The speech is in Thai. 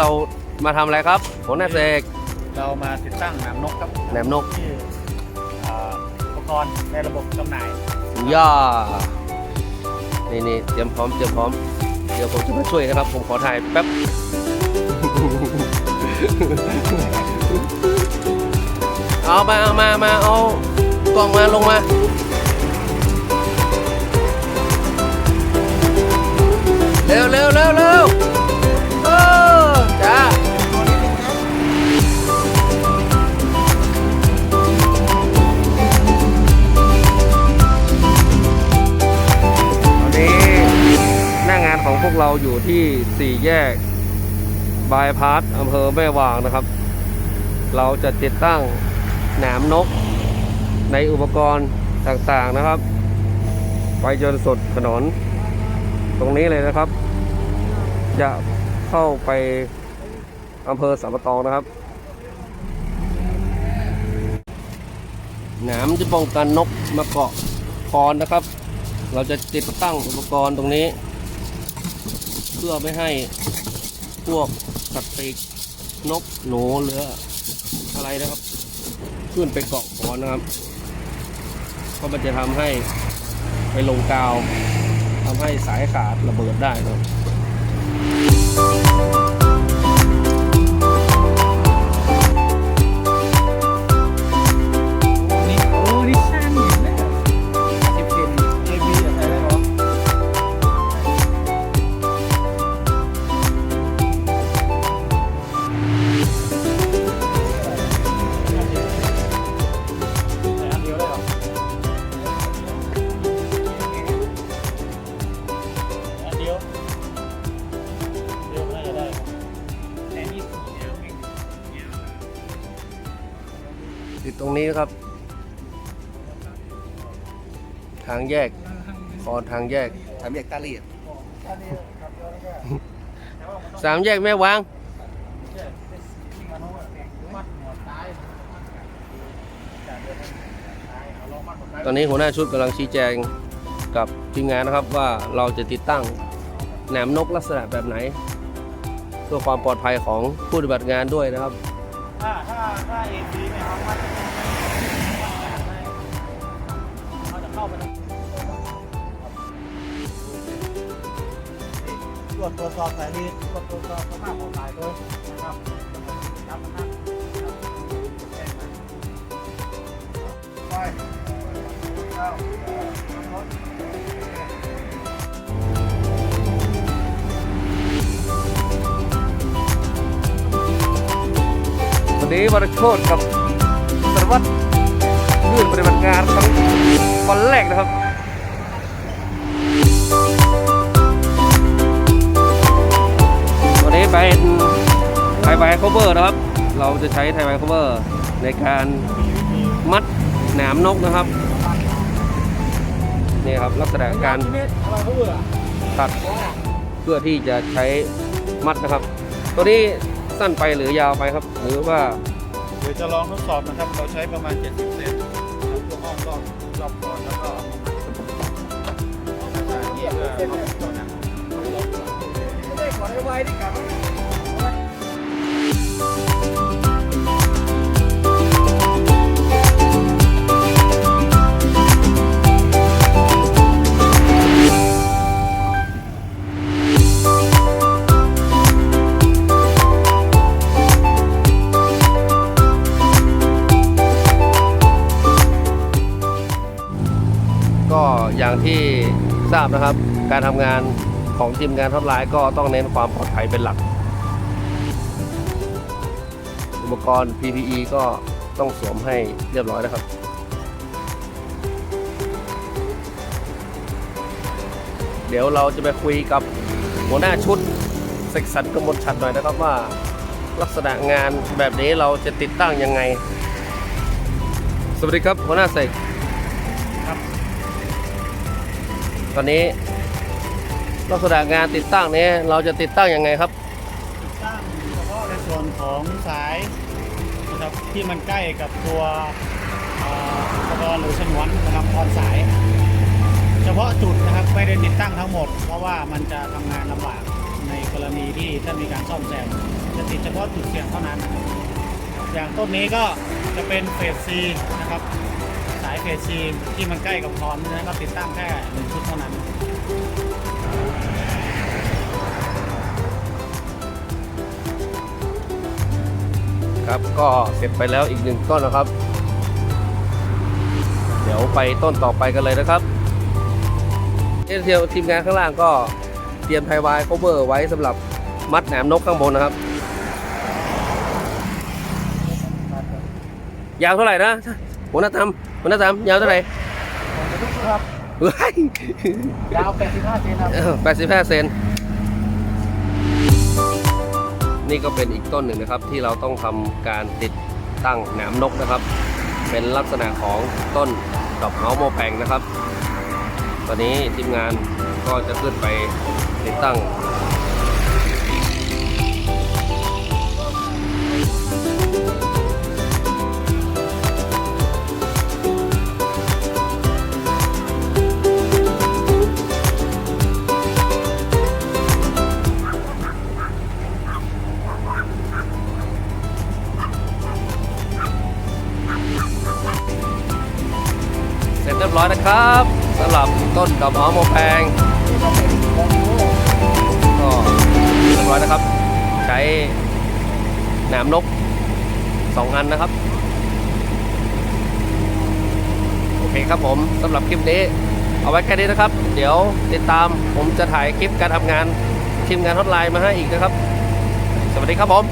เรามาทำอะไรครับหัวหน้าเสกเรามาติดตั้งหนามนกครับแหนมนกที่อ่าอุปกรณ์ในระบบจำหน่ายย่านี่นี่เตรียมพร้อมเตรียมพร้อม เดี๋ยวผมจะมาช่วยนะครับ ผมขอถ่ายแป๊บ เอามาเอามามาเอากล้องมาลงมาเร็วเร็วเร็วเร็ว เราอยู่ที่สี่แยกบายพาสอำเภอแม่วางนะครับ เราจะติดตั้งหนามนกในอุปกรณ์ต่างๆนะครับ ไปจนสุดถนน ตรงนี้เลยนะครับ จะเข้าไปอำเภอสัมปตองนะครับหนามจะป้องกันนกมาเกาะคอนนะครับ เราจะติดตั้งอุปกรณ์ตรงนี้ เพื่อไม่ให้พวกสัตว์ปีกนกหนูหรืออะไรนะครับ ขึ้นไปเกาะขอนนะครับเพราะมันจะทำให้ไปลงกาวทำให้สายขาดระเบิดได้นะครับ ติดตรงนี้นะครับ ทางแยกคอนทางแยกทำแยกตาเลียดสามแยกแม่วาง ตอนนี้หัวหน้าชุดกำลังชี้แจงกับทีมงานนะครับว่าเราจะติดตั้งแหนมนกลักษณะแบบไหน เพื่อความปลอดภัยของผู้ปฏิบัติงานด้วยนะครับ ถ้าถ้าถ้าเอ็นดีไม่เอามันเขาจะเข้าไปตรวจตรวจสอบสายดีตรวจตรวจสอบสภาพของสายด้วยนะครับตามนั้นะครับแจ้งมาไปเข้า วันนี้วรโชตกับสารวัตรยื่นปฏิบัติงานครั้งวันแรกนะครับวันนี้เป็นไทยไวโคเวอร์นะครับ เราจะใช้ไทยไวโคเวอร์ในการมัดแหนมนกนะครับนี่ครับลักษณะการตัดเพื่อที่จะใช้มัดนะครับ ตัวนี้ สั้นไปหรือยาวไปครับ หรือว่าเดี๋ยวจะลองทดสอบนะครับ เราใช้ประมาณ 70เซนตัวอ้อมรอบรอบก่อนแล้วก็ไม่ได้ขอให้ไวดิครับ ทราบนะครับ การทำงานของทีมงานทดลายก็ต้องเน้นความปลอดภัยเป็นหลัก อุปกรณ์ PPE ก็ต้องสวมให้เรียบร้อยนะครับเดี๋ยวเราจะไปคุยกับหัวหน้าชุดเสกสรรกมลชัดหน่อยนะครับว่า ลักษณะงานแบบนี้เราจะติดตั้งยังไง สวัสดีครับหัวหน้าเสก ตอนนี้ลักษณะงานติดตั้งนี้เราจะติดตั้งยังไงครับสร้งเฉพาะในส่วนของสายนะครับที่มันใกล้กับตัวอุปกรณ์หรือชนวนนะครับออนสาย เฉพาะจุดนะครับไม่ได้ติดตั้งทั้งหมด เพราะว่ามันจะทำงานลำบากในกรณีที่ถ้ามีการซ่อมแซมจะติดเฉพาะจุดเสี่ยงเท่านั้น อย่างต้นนี้ก็จะเป็นเฟสซีนะครับ เฟสซีที่มันใกล้กับคอนนะครับติดตั้งแค่หนึ่งชุดเท่านั้นครับก็เสร็จไปแล้วอีกหนึ่งต้นนะครับ เดี๋ยวไปต้นต่อไปกันเลยนะครับเอเทียวทีมงานข้างล่างก็เตรียมไทวายโคเวอร์ไว้สำหรับมัดแหนมนกข้างบนนะครับ ยาวเท่าไหร่นะ หัวหน้าทำหัวหน้าทำยาวเท่าไหร่ครับเฮ้ยยาว85เซนครับแปดสิบห้าเซนนี่ก็เป็นอีกต้นหนึ่งนะครับที่เราต้องทำการติดตั้งแหนมนกนะครับ เป็นลักษณะของต้นดอกเฮาโมแพงนะครับ ตอนนี้ทีมงานก็จะขึ้นไปติดตั้ง เรียบร้อยนะครับสำหรับต้นดอกเฮาโมแพงก็เรียบร้อยนะครับ ใช้แหนมนกสองอันนะครับ โอเคครับผมสำหรับคลิปนี้ เอาไว้แค่นี้นะครับ เดี๋ยวติดตามผมจะถ่ายคลิปการทำงานทีมงานฮอตไลน์มาให้อีกนะครับ สวัสดีครับผม